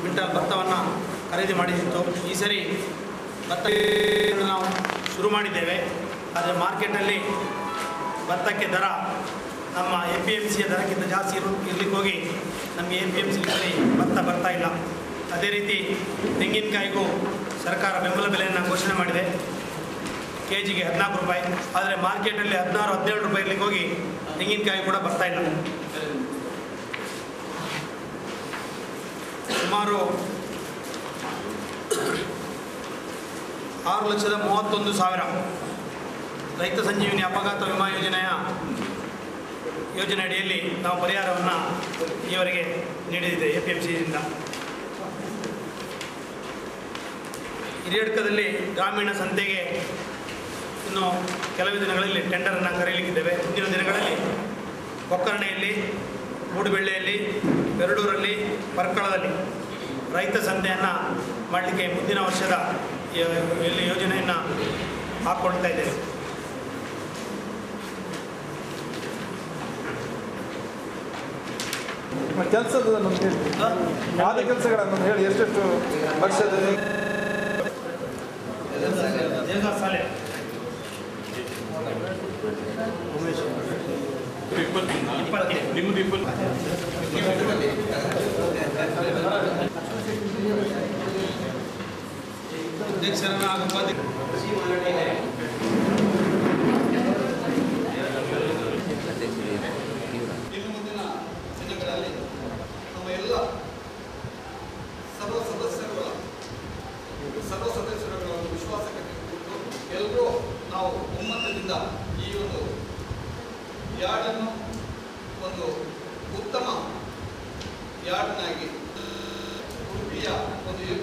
Quintal ಭತ್ತವನ್ನು ಖರೀದಿ ಮಾಡಿತ್ತು ಈ ಸರಿ ಭತ್ತ ನಾವು ಶುರು ಮಾಡಿದ್ದೇವೆ. ಆದರೆ ಮಾರ್ಕೆಟಲ್ಲಿ ಭತ್ತಕ್ಕೆ ದರ ನಮ್ಮ ಎ ಪಿ ಎಂ ಸಿಯ ದರಕ್ಕಿಂತ ಜಾಸ್ತಿ ಇರೋ ಇರ್ಲಿಕ್ಕೆ ಹೋಗಿ ನಮಗೆ ಎ ಪಿ ಎಂ ಸಿ ಭತ್ತ ಬರ್ತಾ ಇಲ್ಲ. ಅದೇ ರೀತಿ ತೆಂಗಿನಕಾಯಿಗೂ ಸರ್ಕಾರ ಬೆಂಬಲ ಬೆಲೆಯನ್ನು ಘೋಷಣೆ ಮಾಡಿದೆ. ಕೆ ಜಿಗೆ ಹದಿನಾಲ್ಕು ರೂಪಾಯಿ. ಆದರೆ ಮಾರ್ಕೆಟಲ್ಲಿ ಹದಿನಾರು, ಹದಿನೇಳು ರೂಪಾಯಿ ಇರ್ಲಿಕ್ಕೆ ಹೋಗಿ ತೆಂಗಿನಕಾಯಿ ಕೂಡ ಬರ್ತಾ ಇಲ್ಲ. ಸುಮಾರು ಆರು ಲಕ್ಷದ ಮೂವತ್ತೊಂದು ಸಾವಿರ ರೈತ ಸಂಜೀವಿನಿ ಅಪಘಾತ ವಿಮಾ ಯೋಜನೆಯ ಯೋಜನೆ ಅಡಿಯಲ್ಲಿ ನಾವು ಪರಿಹಾರವನ್ನು ಈವರೆಗೆ ನೀಡಿದೆ ಎ ಪಿ ಎಂ ಸಿಯಿಂದ ಹಿರಿಯಡ್ಕದಲ್ಲಿ ಗ್ರಾಮೀಣ ಸಂತೆಗೆ ಇನ್ನು ಕೆಲವು ದಿನಗಳಲ್ಲಿ ಟೆಂಡರನ್ನು ಕರೆಯಲಿಕ್ಕಿದ್ದೇವೆ ಮುಂದಿನ ದಿನಗಳಲ್ಲಿ ಒಕ್ಕರಣೆಯಲ್ಲಿ ಮೂಡುಬೆಳ್ಳೆಯಲ್ಲಿ ಬೆರಡೂರಲ್ಲಿ ಪರ್ಕಳದಲ್ಲಿ ರೈತ ಸಂತೆಯನ್ನು ಮಾಡಲಿಕ್ಕೆ ಮುಂದಿನ ವರ್ಷದ ಯೋಜನೆಯನ್ನು ಹಾಕ್ಕೊಳ್ತಾ ಇದ್ದೇವೆ ಕೆಲಸದ ಯಾವುದೇ ಕೆಲಸಗಳನ್ನು ಹೇಳಿ ಎಷ್ಟೆಷ್ಟು ವರ್ಷದಲ್ಲಿ? ನಿಮ್ಮದು ಇಪ್ಪತ್ತು. ಹಾಗೂ ಉಪಾಧ್ಯಕ್ಷ ಇನ್ನು ಮುಂದಿನ ದಿನಗಳಲ್ಲಿ ನಮ್ಮ ಎಲ್ಲ ಸರ್ವ ಸದಸ್ಯರುಗಳ ಸರ್ವ ಸದಸ್ಯರುಗಳ ಒಂದು ವಿಶ್ವಾಸಕ್ಕೆ ತೆಗೆದುಕೊಂಡು ಎಲ್ಲರೂ ನಾವು ಒಮ್ಮತದಿಂದ ಈ ಒಂದು ಯಾರ್ಡನ್ನು ಒಂದು ಉತ್ತಮ ಯಾರ್ಡ್ನಾಗಿ ಉಡುಪಿಯ ಒಂದು ಎ